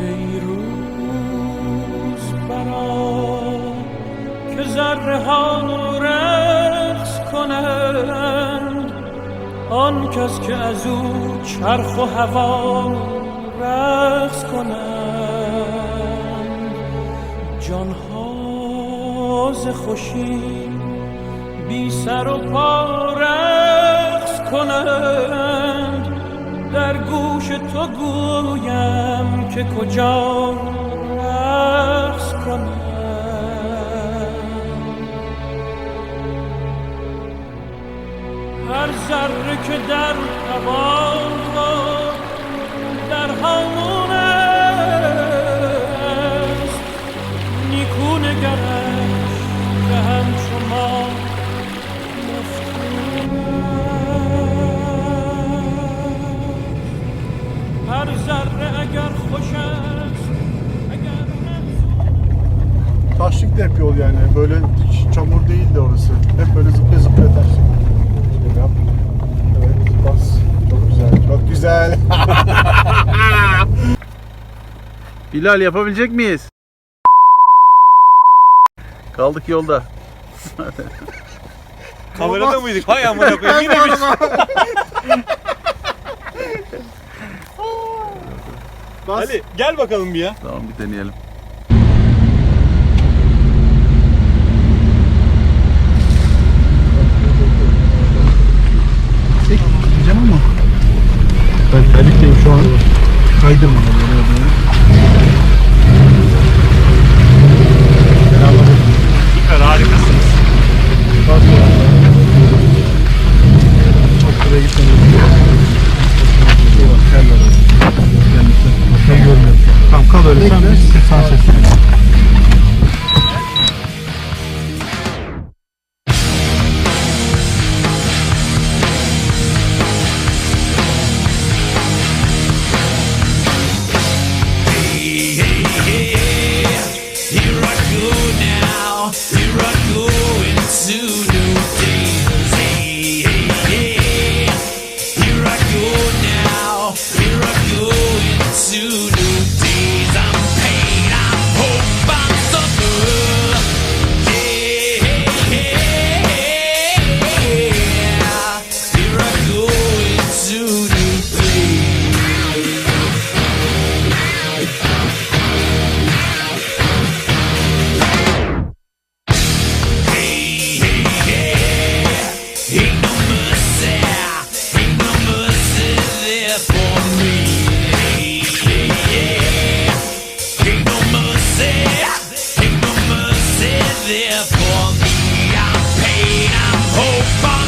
ای روز برا که ذره ها رقص کنند. آن کس که از او چرخ و هوا رقص کنند. جانها ز خوشی بی سر و پا رقص کنند. در گوش تو گویم که کجا رقص کنند هر ذره که در هوا در هامون hep yol yani. Böyle çamur değildi orası. Hep böyle zıpla zıpla tersin. Yap. Evet bas. Çok güzel. Çok güzel. Bilal yapabilecek miyiz? Kaldık yolda. Kamerada mıydık? Hay amına koyayım. Yine biz. Şey- Ali gel bakalım bir ya. Tamam bir deneyelim. Ama. Ben terlikteyim şu an. Kaydırma. There for me. I'm pain, I'm hope, I'm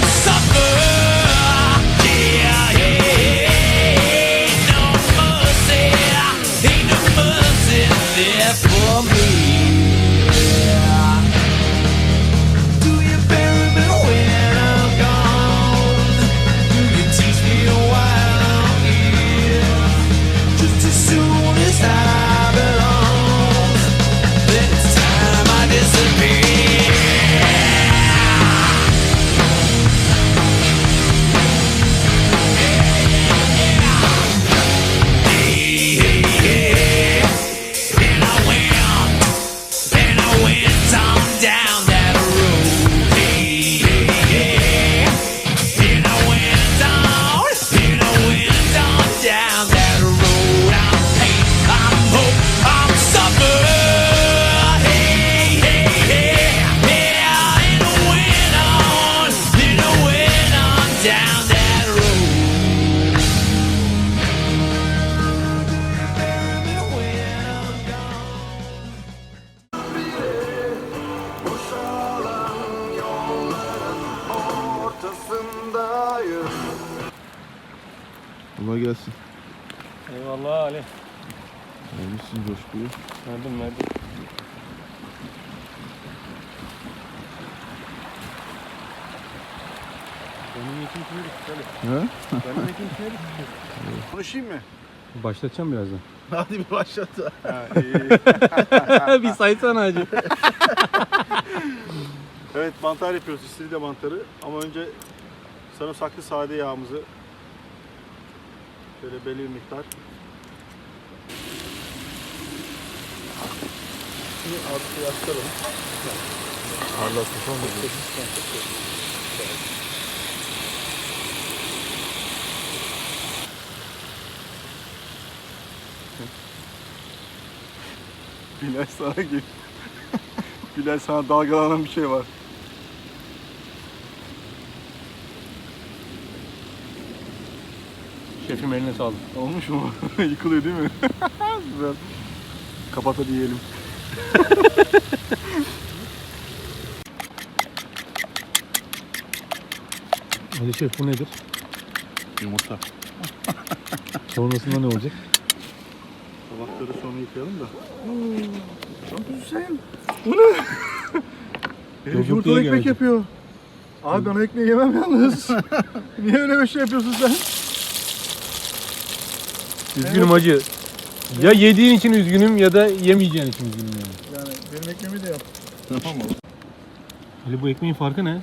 gelsin. Eyvallah Ali. Vermişsin coşkuyu. Verdim verdim. Benim düştü Ali? He? Benim kime düştü? Konuşayım mı? Başlatacağım birazdan. Hadi bir başlat. Ha, iyi. bir saysana hacı. evet mantar yapıyoruz. İstiridye mantarı. Ama önce sarımsaklı sade yağımızı Şöyle belli bir miktar. Şimdi artık açalım. Parlatmış olmadı. Bilal sana gel. Bilal sana dalgalanan bir şey var. Şefim eline sağlık. Olmuş mu? Yıkılıyor değil mi? Güzel. Kapat hadi yiyelim. Ali Şef bu nedir? Yumurta. Sonrasında ne olacak? Tabakları sonra yıkayalım da. Çok güzel. Bu ne? Herif yumurtalı ekmek yapıyor. Abi ben o ekmeği yemem yalnız. Niye öyle bir şey yapıyorsun sen? Üzgünüm hacı. Ya yediğin için üzgünüm ya da yemeyeceğin için üzgünüm yani. Yani benim ekmeğimi de yap. Tamam mı? Ali bu ekmeğin farkı ne?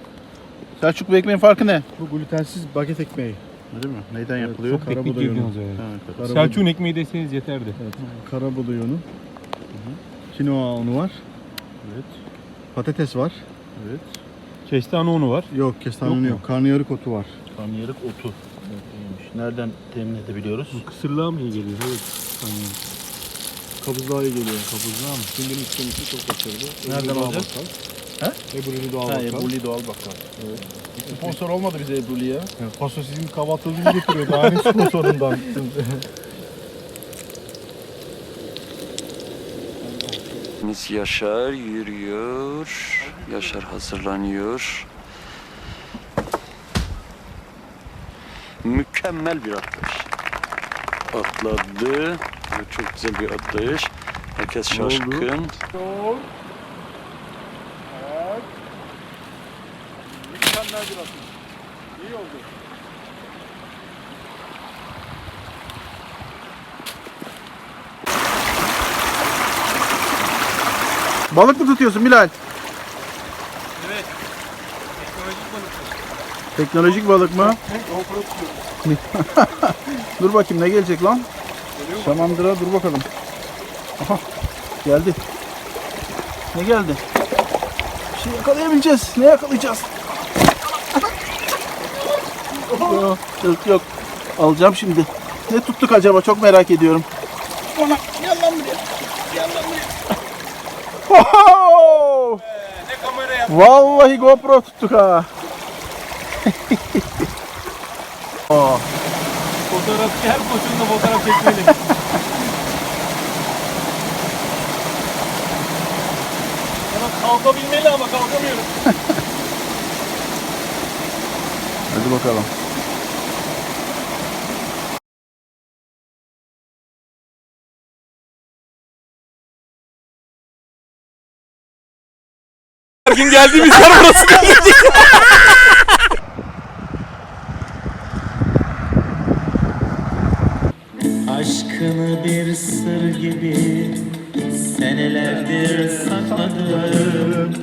Selçuk bu ekmeğin farkı ne? Bu glutensiz baget ekmeği. Öyle mi? Neyden yapılıyor? çok Teknik Karabuğday girdiniz oraya. Evet. Karabuğday- Selçuk'un ekmeği deseniz yeterdi. Evet. Karabuğday unu. Kinoa unu var. Evet. Patates var. Evet. Kestane unu var. Yok kestane Yok unu mu? yok. Karnıyarık otu var. Karnıyarık otu. Nereden temin edebiliyoruz? Bu kısırlığa mı iyi geliyor? Evet. Aynen. Kabızlığa iyi geliyor. Kabızlığa mı? Şimdi istemesi çok başarılı. Nereden Ebru alacağız? Bakkal. Ebru'yu doğal Ha, bakkal. Ebru'li doğal bakkal. Evet. Sponsor olmadı bize Ebru'li ya. Paso sizin kahvaltılığını getiriyor. Daha ne sponsorundan. Biz Yaşar yürüyor. Yaşar hazırlanıyor. Mükemmel bir atlayış. Atladı. Çok güzel bir atlayış. Herkes şaşkın. Sol. Evet. Mükemmel bir atış. İyi oldu. Balık mı tutuyorsun Bilal? Teknolojik balık mı? dur bakayım ne gelecek lan? Samandıra dur bakalım. Aha geldi. Ne geldi? Bir şey yakalayabileceğiz. Ne yakalayacağız? yok, yok yok. Alacağım şimdi. Ne tuttuk acaba çok merak ediyorum. Ona gel lan buraya. Gel lan buraya. Oho! Vallahi GoPro tuttuk ha. Aa, Fotoğrafçı her koşulda fotoğraf çekmeli. Ama kalkabilmeli ama kalkamıyorum. hadi bakalım. Her gün geldiğimiz yer burası değil. Aşkını bir sır gibi senelerdir sakladım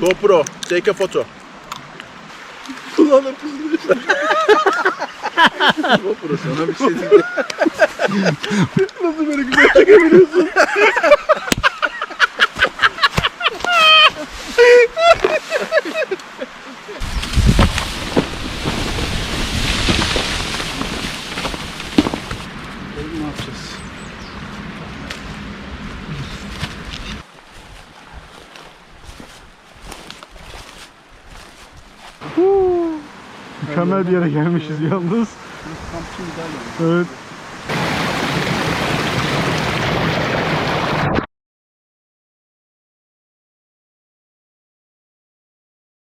GoPro, take a photo. Pızlıyor. GoPro sana bir şey diyeyim. Nasıl böyle güzel çekebiliyorsun? ne yapacağız? Mükemmel bir yere gelmişiz yalnız. Evet.